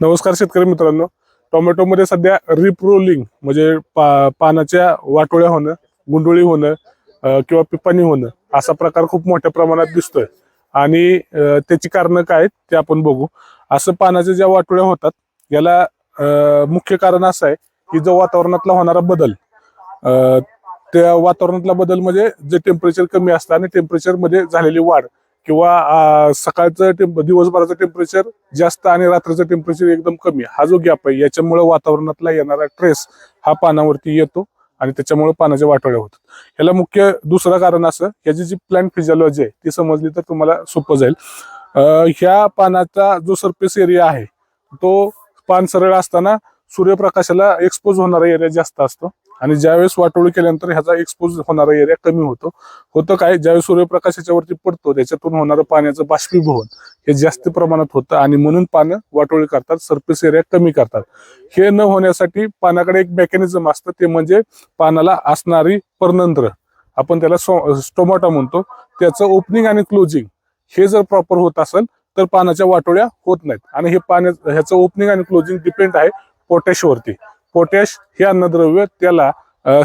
नमस्कार शेतकरी मित्रांनो. टोमॅटोमध्ये सध्या रिप्रोलिंग म्हणजे पा पानाच्या वाटोळ्या होणं गुंडोळी होणं किंवा पिपाणी होणं असा प्रकार खूप मोठ्या प्रमाणात दिसतोय. आणि त्याची कारणं काय आहेत ते आपण बघू. असं पानाच्या ज्या वाटोळ्या होतात याला मुख्य कारण असं आहे की जो वातावरणातला होणारा बदल त्या वातावरणातला बदल म्हणजे जे टेम्परेचर कमी असतं आणि टेम्परेचरमध्ये झालेली वाढ. किंवा सकाळचं टेम्प दिवसभराचं टेम्परेचर जास्त आणि रात्रीचं टेम्परेचर एकदम कमी. हा जो गॅप आहे याच्यामुळे वातावरणातला येणारा ट्रेस हा पानावरती येतो आणि त्याच्यामुळे पानाच्या वाटोळ्या होतात. ह्याला मुख्य दुसरं कारण असं ह्याची जी प्लांट फिजिओलॉजी आहे ती समजली तर तुम्हाला सोपं जाईल. ह्या पानाचा जो सरफेस एरिया आहे तो पान सरळ असताना सूर्यप्रकाशाला एक्सपोज होणारा एरिया जास्त असतो. आणि ज्यावेळेस वाटोळी केल्यानंतर ह्याचा एक्सपोज होणारा एरिया कमी होतो. होतं काय? ज्यावेळेस सूर्यप्रकाशाच्या वरती पडतो त्याच्यातून होणारं पाण्याचं बाष्पीभवन हे जास्त प्रमाणात होतं. आणि म्हणून पानं वाटोळी करतात सरफेस एरिया कमी करतात. हे न होण्यासाठी पानाकडे एक मेकॅनिझम असतं. ते म्हणजे पानाला असणारी पर्णंत्र आपण त्याला स्टोमॅटो म्हणतो. त्याचं ओपनिंग आणि क्लोजिंग हे जर प्रॉपर होत असेल तर पानाच्या वाटोळ्या होत नाहीत. आणि हे पाण्या ह्याचं ओपनिंग आणि क्लोजिंग डिपेंड आहे पोटॅशवरती. पोटॅश हे अन्नद्रव्य त्याला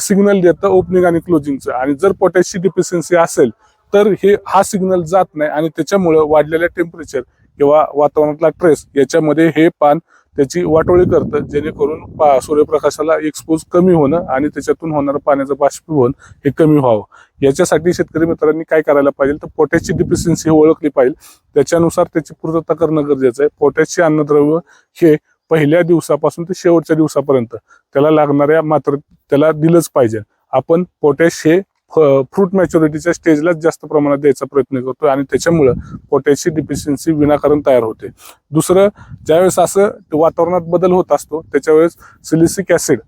सिग्नल देतं ओपनिंग आणि क्लोजिंगचं आणि जर पोटॅशची डिफिशियन्सी असेल तर हे हा सिग्नल जात नाही आणि त्याच्यामुळं वाढलेल्या टेम्परेचर किंवा वातावरणातला ट्रेस याच्यामध्ये हे पान त्याची वाटोळी करतं जेणेकरून पा- सूर्यप्रकाशाला एक्सपोज कमी होणं आणि त्याच्यातून होणारं पाण्याचं बाष्पीभवन हे कमी व्हावं. याच्यासाठी शेतकरी मित्रांनी काय करायला पाहिजे? तर पोटॅशची डिफिशियन्सी ओळखली पाहिजे. त्याच्यानुसार त्याची पूर्तता करणं गरजेचं आहे. पोटॅशचे अन्नद्रव्य हे पहिल्या दिवसापासून ते शेवटच्या दिवसापर्यंत त्याला लागणाऱ्या मात्र त्याला दिलंच पाहिजे. आपण पोटॅश हे फ्रूट मॅच्युरिटीच्या स्टेजलाच जास्त प्रमाणात द्यायचा प्रयत्न करतो आणि त्याच्यामुळं पोटॅशची डिफिशियन्सी विनाकारण तयार होते. दुसरं ज्यावेळेस असं वातावरणात बदल होत असतो त्याच्यावेळेस सिलिसिक ॲसिड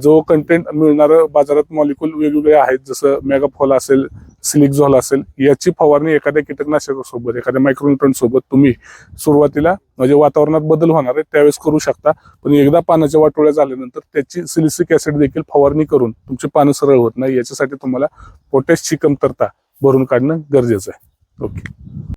जो कंटेंट मिळणारं बाजारात मॉलिक्युल वेगवेगळे आहेत जसं मेगाफॉल असेल सिलिकझॉल असेल याची फवारणी एखाद्या कीटकनाशकासोबत एखाद्या मायक्रोन्यूट्रन सोबत तुम्ही सुरुवातीला म्हणजे वातावरणात बदल होणार आहे त्यावेळेस करू शकता. पण एकदा पानाच्या वाटोळ्या झाल्यानंतर त्याची सिलिसिक ऍसिड देखील फवारणी करून तुमची पानं सरळ होत नाही. याच्यासाठी तुम्हाला पोटॅशची कमतरता भरून काढणं गरजेचं आहे. ओके.